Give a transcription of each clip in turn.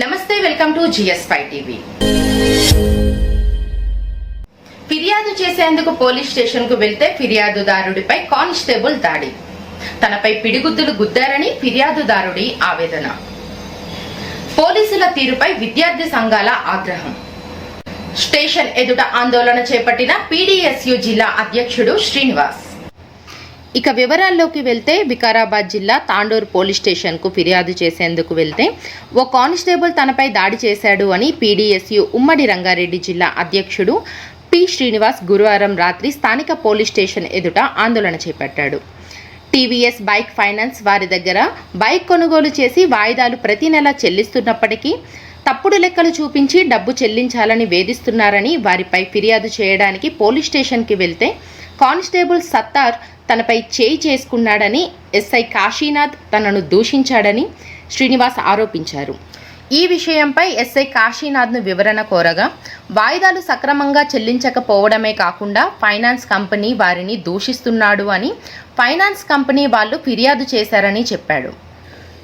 నమస్తే welcome to GS five TV. ఫిర్యాదు చేసేందుకు పోలీస్ స్టేషన్కు వెళ్తే ఫిర్యాదుదారుడిపై కానిస్టేబుల్ దాడి. తనపై పిడిగుద్దులు గుద్దారని ఫిర్యాదుదారుడి ఆవేదన. పోలీసుల తీరుపై విద్యార్థి సంఘాల ఆగ్రహం. స్టేషన్ ఎదుట ఆందోళన చేపట్టిన పీడీఎస్యు జిల్లా అధ్యక్షుడు శ్రీనివాస్. ఇక వివరాల్లోకి వెళ్తే వికారాబాద్ జిల్లా తాండూరు పోలీస్ స్టేషన్కు ఫిర్యాదు చేసేందుకు వెళ్తే ఓ కానిస్టేబుల్ తనపై దాడి చేశాడు అని పీడీఎస్యు ఉమ్మడి రంగారెడ్డి జిల్లా అధ్యక్షుడు పి శ్రీనివాస్ గురువారం రాత్రి స్థానిక పోలీస్ స్టేషన్ ఎదుట ఆందోళన చేపట్టాడు. టీవీఎస్ బైక్ ఫైనాన్స్ వారి దగ్గర బైక్ కొనుగోలు చేసి వాయిదాలు ప్రతి నెల చెల్లిస్తున్నప్పటికీ తప్పుడు లెక్కలు చూపించి డబ్బు చెల్లించాలని వేధిస్తున్నారని వారిపై ఫిర్యాదు చేయడానికి పోలీస్ స్టేషన్కి వెళ్తే కానిస్టేబుల్ సత్తార్ తనపై చేయి చేసుకున్నాడని ఎస్ఐ కాశీనాథ్ తనను దూషించాడని శ్రీనివాస్ ఆరోపించారు. ఈ విషయంపై ఎస్ఐ కాశీనాథ్ను వివరణ కోరగా వాయిదాలు సక్రమంగా చెల్లించకపోవడమే కాకుండా ఫైనాన్స్ కంపెనీ వారిని దూషిస్తున్నాడు అని ఫైనాన్స్ కంపెనీ వాళ్ళు ఫిర్యాదు చేశారని చెప్పాడు.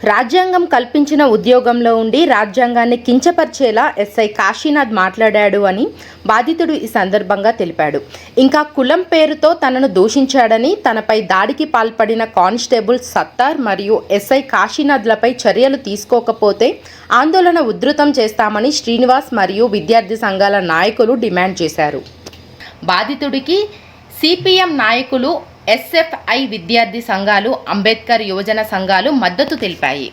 రాజ్యాంగం కల్పించిన ఉద్యోగంలో ఉండి రాజ్యాంగాన్ని కించపరిచేలా ఎస్ఐ కాశీనాథ్ మాట్లాడాడు అని బాధితుడు ఈ సందర్భంగా తెలిపాడు. ఇంకా కులం పేరుతో తనను దూషించాడని తనపై దాడికి పాల్పడిన కానిస్టేబుల్ సత్తార్ మరియు ఎస్ఐ కాశీనాథ్లపై చర్యలు తీసుకోకపోతే ఆందోళన ఉధృతం చేస్తామని శ్రీనివాస్ మరియు విద్యార్థి సంఘాల నాయకులు డిమాండ్ చేశారు. బాధితుడికి సిపిఎం నాయకులు ఎస్ఎఫ్ఐ విద్యార్థి సంఘాలు అంబేద్కర్ యువజన సంఘాలు మద్దతు తెలిపాయి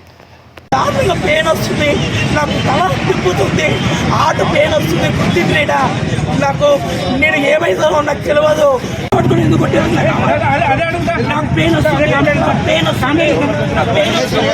దారుణంగా పెయిన్ వస్తుంది నాకు తల తిప్పుతుంది ఆట పెయిన్ వస్తుంది గుర్తించలేట నాకు నేను ఏమైందో నాకు తెలియదు పట్టుకుని ఎందుకు కొట్టారు? నాకు పెయిన్ వస్తుంది నాకు పెయిన్ వస్తుంది నాకు పెయిన్ వస్తుంది